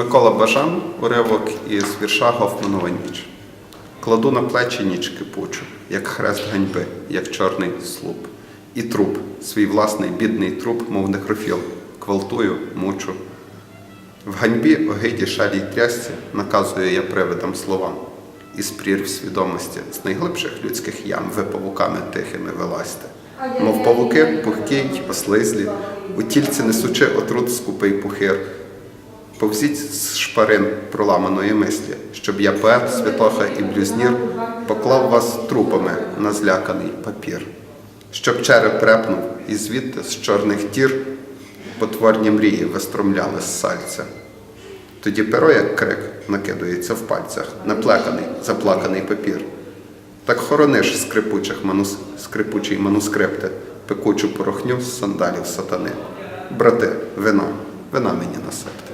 Микола Бажан, уривок із вірша Гофманова ніч. Кладу на плечі ніч кипучу, як хрест ганьби, як чорний слуп. І труп, свій власний бідний труп, мов некрофіл, квалтую, мучу. В ганьбі, огиді, шалі й трясці наказую я привидам словам. Із прірв свідомості, з найглибших людських ям ви павуками тихими вилазьте. Мов павуки пухкі й ослизлі, у тільці несучи отрут скупий пухир. Повзіть з шпарин проламаної мислі, щоб я поет, святоха і блюзнір поклав вас трупами на зляканий папір, щоб череп репнув і звідти з чорних тір потворні мрії вистромляли з сальця. Тоді перо, як крик, накидується в пальцях, наплеканий, заплаканий папір. Так хорониш скрипучих манус... скрипучий манускрипти, пекучу порохню з сандалів сатани. Брати, вино, вина мені насипте.